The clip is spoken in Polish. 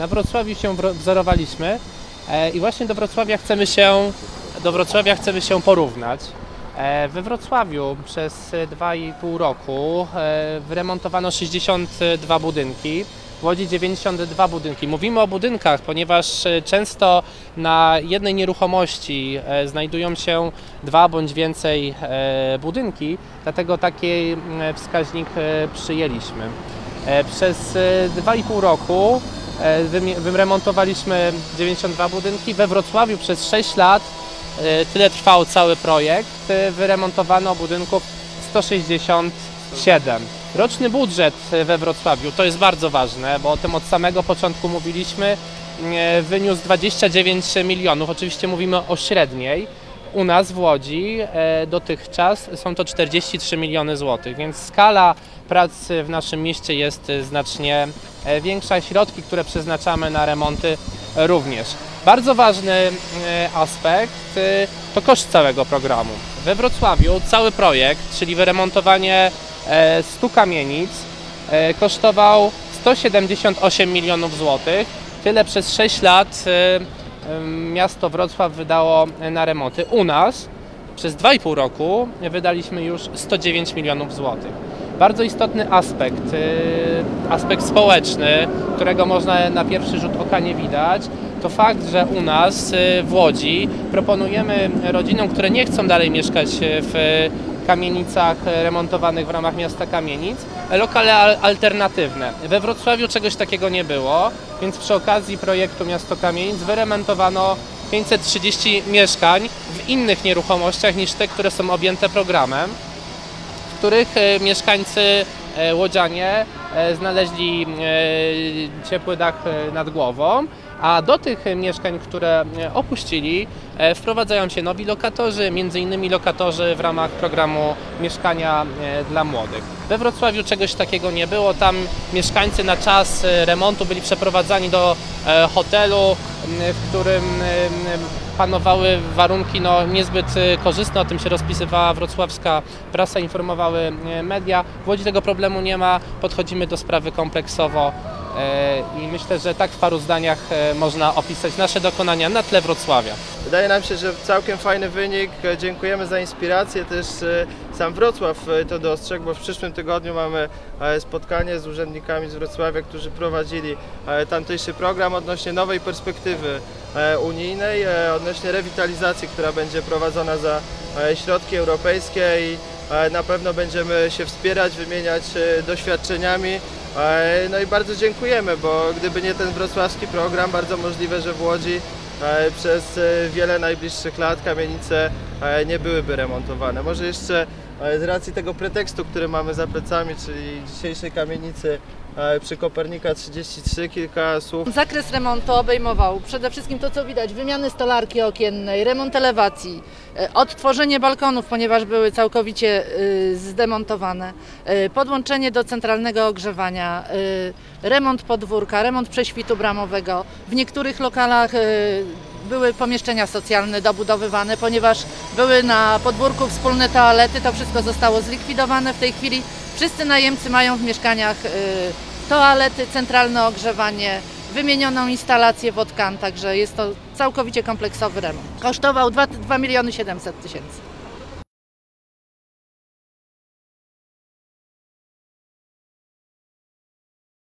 Na Wrocławiu się wzorowaliśmy e, i właśnie do Wrocławia chcemy się, do Wrocławia chcemy się porównać. E, We Wrocławiu przez e, 2,5 roku e, wyremontowano 62 budynki. W Łodzi 92 budynki. Mówimy o budynkach, ponieważ często na jednej nieruchomości znajdują się dwa bądź więcej budynki, dlatego taki mm, wskaźnik przyjęliśmy. Przez e, 2,5 roku wyremontowaliśmy 92 budynki. We Wrocławiu przez 6 lat, e, tyle trwał cały projekt, e, wyremontowano budynków 167. Roczny budżet e, we Wrocławiu, to jest bardzo ważne, bo o tym od samego początku mówiliśmy, e, wyniósł 29 milionów. Oczywiście mówimy o średniej. U nas w Łodzi e, dotychczas są to 43 miliony złotych, więc skala pracy w naszym mieście jest e, znacznie e, większa. Środki, które przeznaczamy na remonty e, również. Bardzo ważny e, aspekt e, to koszt całego programu. We Wrocławiu cały projekt, czyli wyremontowanie e, 100 kamienic, e, kosztował 178 milionów złotych. Tyle przez 6 lat e, miasto Wrocław wydało na remonty. U nas przez 2,5 roku wydaliśmy już 109 milionów złotych. Bardzo istotny aspekt, y, aspekt społeczny, którego można na pierwszy rzut oka nie widać, to fakt, że u nas y, w Łodzi proponujemy rodzinom, które nie chcą dalej mieszkać w kamienicach remontowanych w ramach miasta kamienic, lokale al- alternatywne. We Wrocławiu czegoś takiego nie było, więc przy okazji projektu Miasto Kamienic wyremontowano 530 mieszkań w innych nieruchomościach niż te, które są objęte programem, których e, mieszkańcy e, łodzianie e, znaleźli ciepły dach nad głową, a do tych mieszkań, które opuścili, wprowadzają się nowi lokatorzy, innymi lokatorzy w ramach programu Mieszkania dla Młodych. We Wrocławiu czegoś takiego nie było, tam mieszkańcy na czas remontu byli przeprowadzani do hotelu, w którym panowały warunki no, niezbyt e, korzystne, o tym się rozpisywała wrocławska prasa, informowały e, media. W Łodzi tego problemu nie ma, podchodzimy do sprawy kompleksowo i myślę, że tak w paru zdaniach e, można opisać nasze dokonania na tle Wrocławia. Wydaje nam się, że całkiem fajny wynik. Dziękujemy za inspirację. Też e, sam Wrocław e, to dostrzegł, bo w przyszłym tygodniu mamy e, spotkanie z urzędnikami z Wrocławia, którzy prowadzili e, tamtejszy program odnośnie nowej perspektywy e, unijnej, e, odnośnie rewitalizacji, która będzie prowadzona za e, środki europejskie i e, na pewno będziemy się wspierać, wymieniać e, doświadczeniami. E, No i bardzo dziękujemy, bo gdyby nie ten wrocławski program, bardzo możliwe, że w Łodzi e, przez e, wiele najbliższych lat kamienice nie byłyby remontowane. Może jeszcze e, z racji tego pretekstu, który mamy za plecami, czyli dzisiejszej kamienicy e, przy Kopernika 33, kilka słów Zakres remontu obejmował przede wszystkim to, co widać, wymiany stolarki okiennej, remont elewacji, e, odtworzenie balkonów, ponieważ były całkowicie zdemontowane, podłączenie do centralnego ogrzewania, remont podwórka, remont prześwitu bramowego. W niektórych lokalach były pomieszczenia socjalne dobudowywane, ponieważ były na podwórku wspólne toalety, to wszystko zostało zlikwidowane. W tej chwili wszyscy najemcy mają w mieszkaniach y, toalety, centralne ogrzewanie, wymienioną instalację wodkan, także jest to całkowicie kompleksowy remont. Kosztował 2, 2 miliony 700 tysięcy.